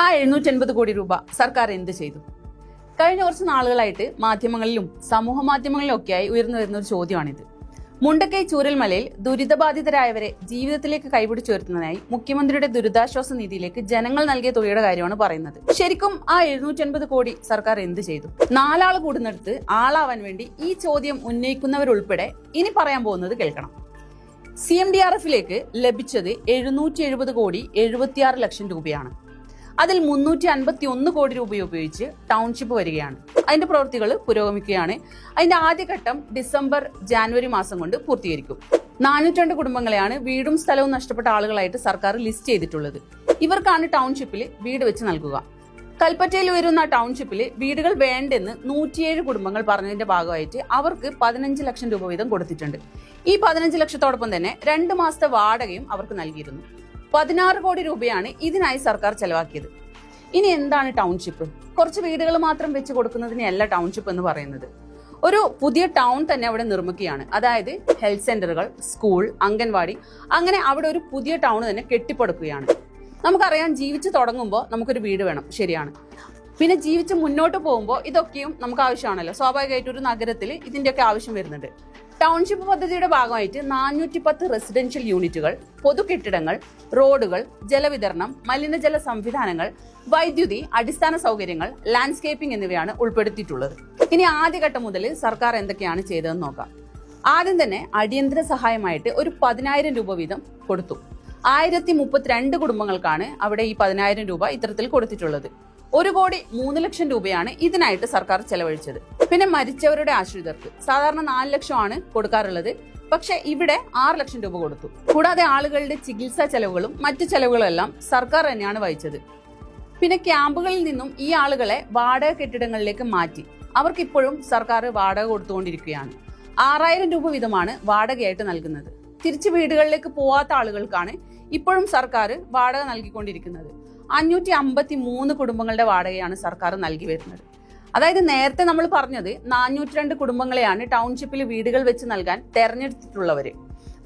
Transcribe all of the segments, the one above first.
ആ എഴുന്നൂറ്റൻപത് കോടി രൂപ സർക്കാർ എന്ത് ചെയ്തു? കഴിഞ്ഞ കുറച്ച് നാളുകളായിട്ട് മാധ്യമങ്ങളിലും സമൂഹ മാധ്യമങ്ങളിലും ഒക്കെയായി ഉയർന്നു വരുന്ന ഒരു ചോദ്യമാണിത്. മുണ്ടക്കൈ ചൂരൽമലയിൽ ദുരിതബാധിതരായവരെ ജീവിതത്തിലേക്ക് കൈപിടിച്ചുയർത്തുന്നതിനായി മുഖ്യമന്ത്രിയുടെ ദുരിതാശ്വാസ നിധിയിലേക്ക് ജനങ്ങൾ നൽകിയ തുകയുടെ കാര്യമാണ് പറയുന്നത്. ശരിക്കും ആ എഴുന്നൂറ്റൻപത് കോടി സർക്കാർ എന്ത് ചെയ്തു? നാലാൾ കൂടുന്നിടത്ത് ആളാവാൻ വേണ്ടി ഈ ചോദ്യം ഉന്നയിക്കുന്നവരുൾപ്പെടെ ഇനി പറയാൻ പോകുന്നത് കേൾക്കണം. സി എം ഡി ആർ എഫിലേക്ക് ലഭിച്ചത് എഴുന്നൂറ്റി എഴുപത് കോടി എഴുപത്തിയാറ് ലക്ഷം രൂപയാണ്. അതിൽ മുന്നൂറ്റി അൻപത്തി ഒന്ന് കോടി രൂപ ഉപയോഗിച്ച് ടൗൺഷിപ്പ് വരികയാണ്. അതിന്റെ പ്രവൃത്തികൾ പുരോഗമിക്കുകയാണ്. അതിന്റെ ആദ്യഘട്ടം ഡിസംബർ ജാനുവരി മാസം കൊണ്ട് പൂർത്തീകരിക്കും. നാനൂറ്റി കുടുംബങ്ങളെയാണ് വീടും സ്ഥലവും നഷ്ടപ്പെട്ട ആളുകളായിട്ട് സർക്കാർ ലിസ്റ്റ് ചെയ്തിട്ടുള്ളത്. ഇവർക്കാണ് ടൗൺഷിപ്പിൽ വീട് വെച്ച് നൽകുക. കൽപ്പറ്റയിൽ വരുന്ന ടൗൺഷിപ്പിൽ വീടുകൾ വേണ്ടെന്ന് നൂറ്റിയേഴ് കുടുംബങ്ങൾ പറഞ്ഞതിന്റെ ഭാഗമായിട്ട് അവർക്ക് പതിനഞ്ച് ലക്ഷം രൂപ വീതം കൊടുത്തിട്ടുണ്ട്. ഈ പതിനഞ്ച് ലക്ഷത്തോടൊപ്പം തന്നെ രണ്ട് മാസത്തെ വാടകയും അവർക്ക് നൽകിയിരുന്നു. പതിനാറ് കോടി രൂപയാണ് ഇതിനായി സർക്കാർ ചെലവാക്കിയത്. ഇനി എന്താണ് ടൗൺഷിപ്പ്? കുറച്ച് വീടുകൾ മാത്രം വെച്ച് കൊടുക്കുന്നതിനെയല്ല ടൗൺഷിപ്പ് എന്ന് പറയുന്നത്. ഒരു പുതിയ ടൗൺ തന്നെ അവിടെ നിർമ്മിക്കുകയാണ്. അതായത് ഹെൽത്ത് സെന്ററുകൾ സ്കൂൾ അംഗൻവാടി അങ്ങനെ അവിടെ ഒരു പുതിയ ടൗൺ തന്നെ കെട്ടിപ്പടുക്കുകയാണ്. നമുക്കറിയാം ജീവിച്ചു തുടങ്ങുമ്പോൾ നമുക്കൊരു വീട് വേണം. ശരിയാണ്. പിന്നെ ജീവിച്ച് മുന്നോട്ട് പോകുമ്പോൾ ഇതൊക്കെയും നമുക്ക് ആവശ്യമാണല്ലോ. സ്വാഭാവികമായിട്ട് ഒരു നഗരത്തിൽ ഇതിന്റെയൊക്കെ ആവശ്യം വരുന്നുണ്ട്. ടൗൺഷിപ്പ് പദ്ധതിയുടെ ഭാഗമായിട്ട് നാനൂറ്റി പത്ത് റെസിഡൻഷ്യൽ യൂണിറ്റുകൾ പൊതു കെട്ടിടങ്ങൾ റോഡുകൾ ജലവിതരണം മലിനജല സംവിധാനങ്ങൾ വൈദ്യുതി അടിസ്ഥാന സൗകര്യങ്ങൾ ലാൻഡ്സ്കേപ്പിംഗ് എന്നിവയാണ് ഉൾപ്പെടുത്തിയിട്ടുള്ളത്. ഇനി ആദ്യഘട്ടം മുതൽ സർക്കാർ എന്തൊക്കെയാണ് ചെയ്തതെന്ന് നോക്കാം. ആദ്യം തന്നെ അടിയന്തര സഹായമായിട്ട് ഒരു പതിനായിരം രൂപ വീതം കൊടുത്തു. ആയിരത്തി മുപ്പത്തിരണ്ട് കുടുംബങ്ങൾക്കാണ് അവിടെ ഈ പതിനായിരം രൂപ ഇത്തരത്തിൽ കൊടുത്തിട്ടുള്ളത്. ഒരു കോടി മൂന്ന് ലക്ഷം രൂപയാണ് ഇതിനായിട്ട് സർക്കാർ ചെലവഴിച്ചത്. പിന്നെ മരിച്ചവരുടെ ആശ്രിതർക്ക് സാധാരണ നാല് ലക്ഷമാണ് കൊടുക്കാറുള്ളത്. പക്ഷെ ഇവിടെ ആറ് ലക്ഷം രൂപ കൊടുത്തു. കൂടാതെ ആളുകളുടെ ചികിത്സാ ചെലവുകളും മറ്റു ചെലവുകളും എല്ലാം സർക്കാർ തന്നെയാണ് വഹിച്ചത്. പിന്നെ ക്യാമ്പുകളിൽ നിന്നും ഈ ആളുകളെ വാടക കെട്ടിടങ്ങളിലേക്ക് മാറ്റി. അവർക്ക് ഇപ്പോഴും സർക്കാർ വാടക കൊടുത്തുകൊണ്ടിരിക്കുകയാണ്. ആറായിരം രൂപ വീതമാണ് വാടകയായിട്ട് നൽകുന്നത്. തിരിച്ചു വീടുകളിലേക്ക് പോവാത്ത ആളുകൾക്കാണ് ഇപ്പോഴും സർക്കാർ വാടക നൽകിക്കൊണ്ടിരിക്കുന്നത്. അഞ്ഞൂറ്റി അമ്പത്തി മൂന്ന് കുടുംബങ്ങളുടെ വാടകയാണ് സർക്കാർ നൽകി വരുന്നത്. അതായത് നേരത്തെ നമ്മൾ പറഞ്ഞത് നാനൂറ്റി രണ്ട് കുടുംബങ്ങളെയാണ് ടൗൺഷിപ്പിൽ വീടുകൾ വെച്ച് നൽകാൻ തെരഞ്ഞെടുത്തിട്ടുള്ളവർ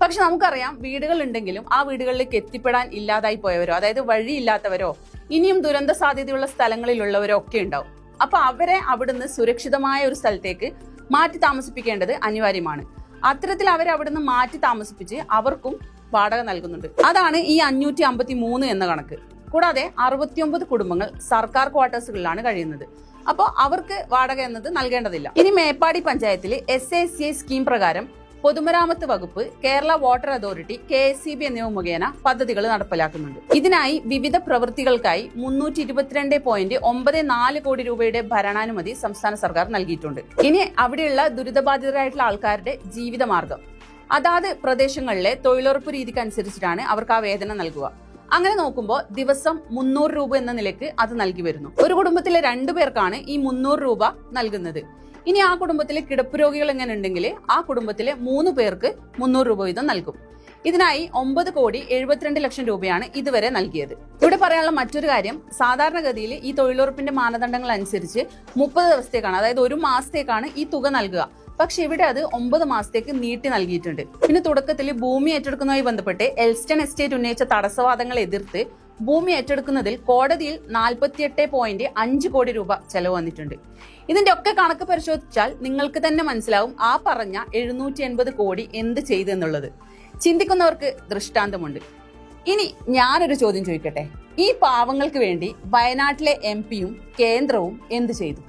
പക്ഷെ നമുക്കറിയാം വീടുകൾ ഉണ്ടെങ്കിലും ആ വീടുകളിലേക്ക് എത്തിപ്പെടാൻ ഇല്ലാതായി പോയവരോ അതായത് വഴിയില്ലാത്തവരോ ഇനിയും ദുരന്ത സാധ്യതയുള്ള സ്ഥലങ്ങളിലുള്ളവരോ ഒക്കെ ഉണ്ടാവും. അപ്പൊ അവരെ അവിടുന്ന് സുരക്ഷിതമായ ഒരു സ്ഥലത്തേക്ക് മാറ്റി താമസിപ്പിക്കേണ്ടത് അനിവാര്യമാണ്. അത്തരത്തിൽ അവരെ അവിടുന്ന് മാറ്റി താമസിപ്പിച്ച് അവർക്കും വാടക നൽകുന്നുണ്ട്. അതാണ് ഈ അഞ്ഞൂറ്റി അമ്പത്തി മൂന്ന് എന്ന കണക്ക്. കൂടാതെ അറുപത്തിയൊമ്പത് കുടുംബങ്ങൾ സർക്കാർ ക്വാർട്ടേഴ്സുകളിലാണ് കഴിയുന്നത്. അപ്പോൾ അവർക്ക് വാടക എന്നത് നൽകേണ്ടതില്ല. ഇനി മേപ്പാടി പഞ്ചായത്തിൽ S A C I scheme പ്രകാരം പൊതുമരാമത്ത് വകുപ്പ് Kerala water authority K S C B എന്നിവ മുഖേന പദ്ധതികൾ നടപ്പിലാക്കുന്നുണ്ട്. ഇതിനായി വിവിധ പ്രവൃത്തികൾക്കായി മുന്നൂറ്റി ഇരുപത്തിരണ്ട് പോയിന്റ് ഒമ്പത് നാല് കോടി രൂപയുടെ ഭരണാനുമതി സംസ്ഥാന സർക്കാർ നൽകിയിട്ടുണ്ട്. ഇനി അവിടെയുള്ള ദുരിതബാധിതരായിട്ടുള്ള ആൾക്കാരുടെ ജീവിതമാർഗം. അതാത് പ്രദേശങ്ങളിലെ തൊഴിലുറപ്പ് രീതിക്കനുസരിച്ചിട്ടാണ് അവർക്ക് ആ വേതനം നൽകുക. അങ്ങനെ നോക്കുമ്പോൾ ദിവസം മുന്നൂറ് രൂപ എന്ന നിലയ്ക്ക് അത് നൽകി വരുന്നു. ഒരു കുടുംബത്തിലെ രണ്ടു പേർക്കാണ് ഈ മുന്നൂറ് രൂപ നൽകുന്നത്. ഇനി ആ കുടുംബത്തിലെ കിടപ്പ് രോഗികൾ എങ്ങനെ ഉണ്ടെങ്കിൽ ആ കുടുംബത്തിലെ മൂന്ന് പേർക്ക് മുന്നൂറ് രൂപ വീതം നൽകും. ഇതിനായി ഒമ്പത് കോടി എഴുപത്തിരണ്ട് ലക്ഷം രൂപയാണ് ഇതുവരെ നൽകിയത്. ഇവിടെ പറയാനുള്ള മറ്റൊരു കാര്യം സാധാരണഗതിയിൽ ഈ തൊഴിലുറപ്പിന്റെ മാനദണ്ഡങ്ങൾ അനുസരിച്ച് മുപ്പത് ദിവസത്തേക്കാണ് അതായത് ഒരു മാസത്തേക്കാണ് ഈ തുക നൽകുക. പക്ഷെ ഇവിടെ അത് ഒമ്പത് മാസത്തേക്ക് നീട്ടി നൽകിയിട്ടുണ്ട്. പിന്നെ തുടക്കത്തിൽ ഭൂമി ഏറ്റെടുക്കുന്നതുമായി ബന്ധപ്പെട്ട് എൽസ്റ്റൺ എസ്റ്റേറ്റ് ഉന്നയിച്ച തടസ്സവാദങ്ങൾ എതിർത്ത് ഭൂമി ഏറ്റെടുക്കുന്നതിൽ കോടതിയിൽ നാൽപ്പത്തിയെട്ട് പോയിന്റ് അഞ്ച് കോടി രൂപ ചെലവ് വന്നിട്ടുണ്ട്. ഇതിന്റെ ഒക്കെ കണക്ക് പരിശോധിച്ചാൽ നിങ്ങൾക്ക് തന്നെ മനസ്സിലാവും ആ പറഞ്ഞ എഴുന്നൂറ്റി എൺപത് കോടി എന്ത് ചെയ്തെന്നുള്ളത്. ചിന്തിക്കുന്നവർക്ക് ദൃഷ്ടാന്തമുണ്ട്. ഇനി ഞാനൊരു ചോദ്യം ചോദിക്കട്ടെ? ഈ പാവങ്ങൾക്ക് വേണ്ടി വയനാട്ടിലെ എം പിയും കേന്ദ്രവും എന്ത് ചെയ്തു?